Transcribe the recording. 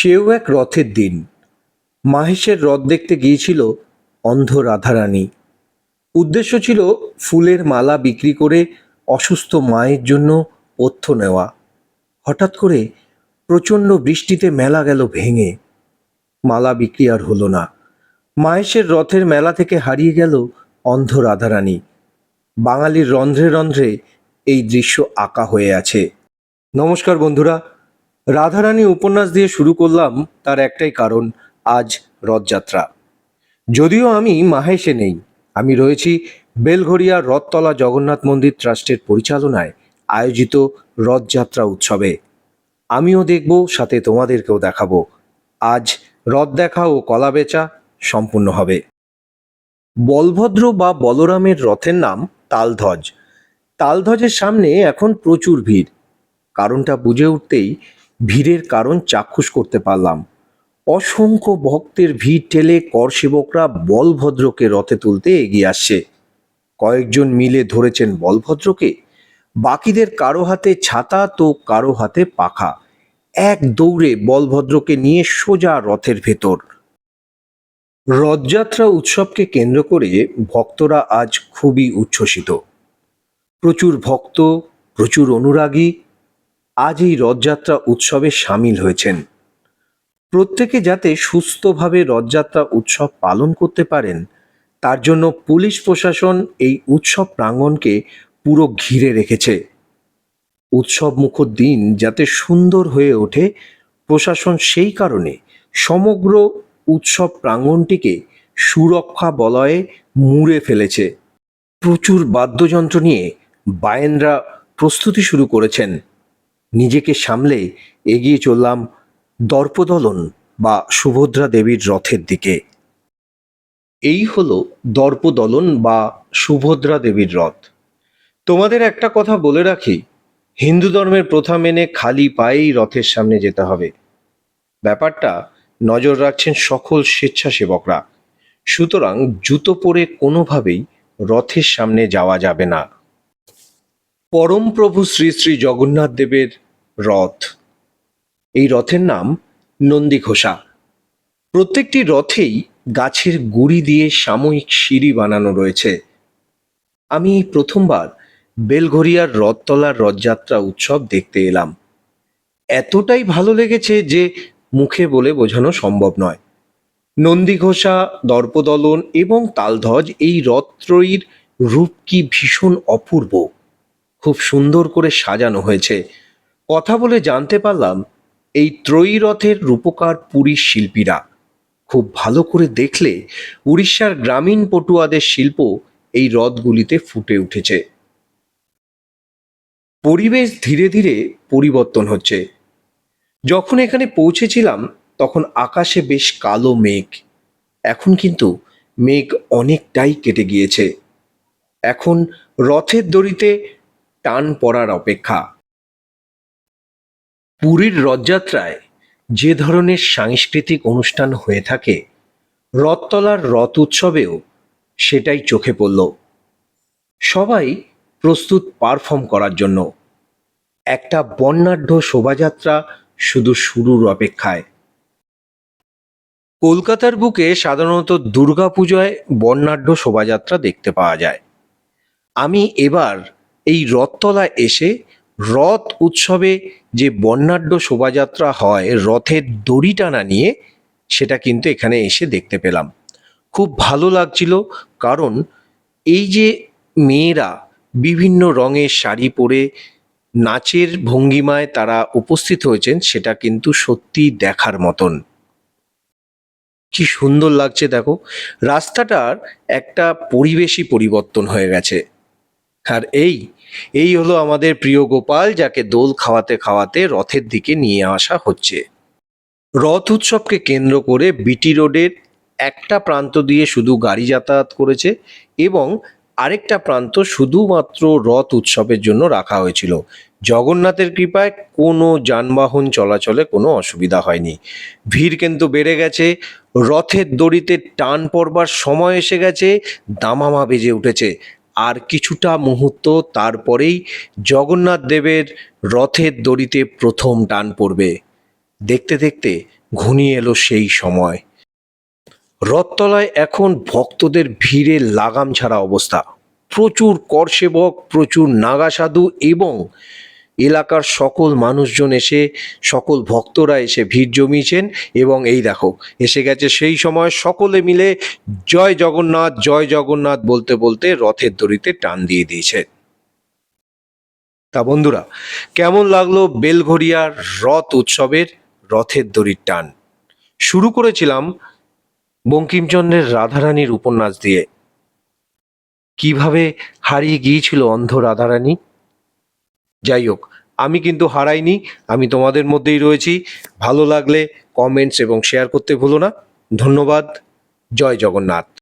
সেও এক রথের দিন। মাহেশের রথ দেখতে গিয়েছিল অন্ধ রাধারানী। উদ্দেশ্য ছিল ফুলের মালা বিক্রি করে অসুস্থ মায়ের জন্য পথ্য নেওয়া। হঠাৎ করে প্রচণ্ড বৃষ্টিতে মেলা গেল ভেঙে। মালা বিক্রি আর হলো না। মাহেশের রথের মেলা থেকে হারিয়ে গেল অন্ধ রাধারানী। বাঙালির রন্ধ্রে রন্ধ্রে এই দৃশ্য আঁকা হয়ে আছে। নমস্কার বন্ধুরা রাধারানী উপন্যাস দিয়ে শুরু করলাম তার একটাই কারণ, আজ রথযাত্রা। যদিও আমি মাহেশে নেই, আমি রয়েছি বেলঘরিয়া রথতলা জগন্নাথ মন্দির ট্রাস্টের পরিচালনায় আয়োজিত রথযাত্রা উৎসবে। আমিও দেখব, সাথে তোমাদেরকেও দেখাবো। আজ রথ দেখা ও কলা বেচা সম্পূর্ণ হবে। বলভদ্র বা বলরামের রথের নাম তালধ্বজ। তালধ্বজের সামনে এখন প্রচুর ভিড়। কারণটা বুঝে উঠতেই ভিড়ের কারণ চাক্ষুষ করতে পারলাম। অসংখ্য ভক্তের ভিড় ঠেলে কর সেবকরা বলভদ্রকে রথে তুলতে এগিয়ে আসছে। কয়েকজন মিলে ধরেছেন বলভদ্রকে। বাকিদের কারও হাতে ছাতা, তো কারও হাতে পাখা। এক দৌড়ে বলভদ্রকে নিয়ে সোজা রথের ভেতর। রথযাত্রা উৎসবকে কেন্দ্র করে ভক্তরা আজ খুবই উচ্ছ্বসিত। প্রচুর ভক্ত, প্রচুর অনুরাগী আজ এই রথযাত্রা উৎসবে সামিল হয়েছেন। প্রত্যেকে যাতে সুস্থভাবে রথযাত্রা উৎসব পালন করতে পারেন, তার জন্য পুলিশ প্রশাসন এই উৎসব প্রাঙ্গণকে পুরো ঘিরে রেখেছে। উৎসব মুখর দিন যাতে সুন্দর হয়ে ওঠে, প্রশাসন সেই কারণে সমগ্র উৎসব প্রাঙ্গণটিকে সুরক্ষা বলয়ে মুড়ে ফেলেছে। প্রচুর বাদ্যযন্ত্র নিয়ে বায়েনরা প্রস্তুতি শুরু করেছেন। নিজেকে সামলে এগিয়ে চললাম দর্পদলন বা সুভদ্রা দেবীর রথের দিকে। এই হলো দর্পদলন বা সুভদ্রা দেবীর রথ। তোমাদের একটা কথা বলে রাখি, হিন্দু ধর্মের প্রথা মেনে খালি পায়েই রথের সামনে যেতে হবে। ব্যাপারটা নজর রাখছেন সকল স্বেচ্ছাসেবকরা। সুতরাং জুতো পরে কোনোভাবেই রথের সামনে যাওয়া যাবে না। পরম প্রভু শ্রী শ্রী জগন্নাথ দেবের রথ। এই রথের নাম নন্দীঘোষা প্রত্যেকটি রথেই গাছের গুড়ি দিয়ে সাময়িক সিঁড়ি বানানো রয়েছে। আমি প্রথমবার বেলঘরিয়ার রথতলার রথযাত্রা উৎসব দেখতে এলাম। এতটাই ভালো লেগেছে যে মুখে বলে বোঝানো সম্ভব নয়। নন্দীঘোষা দর্পদলন এবং তালধ্বজ এই রথত্রয়ীর রূপ কি ভীষণ অপূর্ব। খুব সুন্দর করে সাজানো হয়েছে। কথা বলে জানতে পারলাম, এই ত্রয়ী রথের রূপকার পুরীর শিল্পীরা। খুব ভালো করে দেখলে উড়িষ্যার গ্রামীণ পটুয়াদের শিল্প এই রথগুলিতে ফুটে উঠেছে। পরিবেশ ধীরে ধীরে পরিবর্তন হচ্ছে। যখন এখানে পৌঁছেছিলাম, তখন আকাশে বেশ কালো মেঘ। এখন কিন্তু মেঘ অনেকটাই কেটে গিয়েছে। এখন রথের দড়িতে টান পড়ার অপেক্ষা। পুরীর রথযাত্রায় যে ধরনের সাংস্কৃতিক অনুষ্ঠান হয়ে থাকে, রথতলার রথ উৎসবেও সেটাই চোখে পড়ল। সবাই প্রস্তুত পারফর্ম করার জন্য। একটা বর্ণাঢ্য শোভাযাত্রা শুধু শুরুর অপেক্ষায়। কলকাতার বুকে সাধারণত দুর্গাপূজায় বর্ণাঢ্য শোভাযাত্রা দেখতে পাওয়া যায়। আমি এবার এই রথতলায় এসে রথ উৎসবে যে বর্ণাঢ্য শোভাযাত্রা হয়, রথের দড়ি টানা নিয়ে সেটা কিন্তু এখানে এসে দেখতে পেলাম। খুব ভালো লাগছিল কারণ এই যে মেয়েরা বিভিন্ন রঙের শাড়ি পরে নাচের ভঙ্গিমায় তারা উপস্থিত হয়েছেন, সেটা কিন্তু সত্যি দেখার মতন। কি সুন্দর লাগছে দেখো, রাস্তাটার একটা পরিবেশই পরিবর্তন হয়ে গেছে। আর এই এই হলো আমাদের প্রিয় গোপাল, যাকে দোল খাওয়াতে খাওয়াতে রথের দিকে নিয়ে আসা হচ্ছে। রথ উৎসবকে কেন্দ্র করে বিটি রোডের একটা প্রান্ত দিয়ে শুধু গাড়ি যাতায়াত করেছে এবং আরেকটা প্রান্ত শুধুমাত্র রথ উৎসবের জন্য রাখা হয়েছিল। জগন্নাথের কৃপায় কোনো যানবাহন চলাচলে কোনো অসুবিধা হয়নি। ভিড় কিন্তু বেড়ে গেছে, রথের দড়িতে টান পড়বার সময় এসে গেছে, দামামা বেজে উঠেছে। আর কিছুটা মুহূর্ত তারপরেই জগন্নাথ দেবের রথের দড়িতে প্রথম টান পড়বে। দেখতে দেখতে ঘনিয়ে এলো সেই সময়। রথতলায় এখন ভক্তদের ভিড়ে লাগাম ছাড়া অবস্থা। প্রচুর করসেবক, প্রচুর নাগা সাধু এবং এলাকার সকল মানুষজন এসে, সকল ভক্তরা এসে ভিড় জমিয়েছেন এবং এই দেখো, এসে গেছে সেই সময় সকলে মিলে জয় জগন্নাথ জয় জগন্নাথ বলতে বলতে রথের দড়িতে টান দিয়ে দিয়েছে। তা বন্ধুরা, কেমন লাগল বেলঘরিয়ার রথ উৎসবের রথের দড়ির টান? শুরু করেছিলাম বঙ্কিমচন্দ্রের রাধারানীর উপন্যাস দিয়ে। কীভাবে হারিয়ে গিয়েছিল অন্ধ রাধারানী? যাই হোক, আমি কিন্তু হারাইনি, আমি তোমাদের মধ্যেই রয়েছি। ভালো লাগলে কমেন্টস এবং শেয়ার করতে ভুলো না। ধন্যবাদ, জয় জগন্নাথ।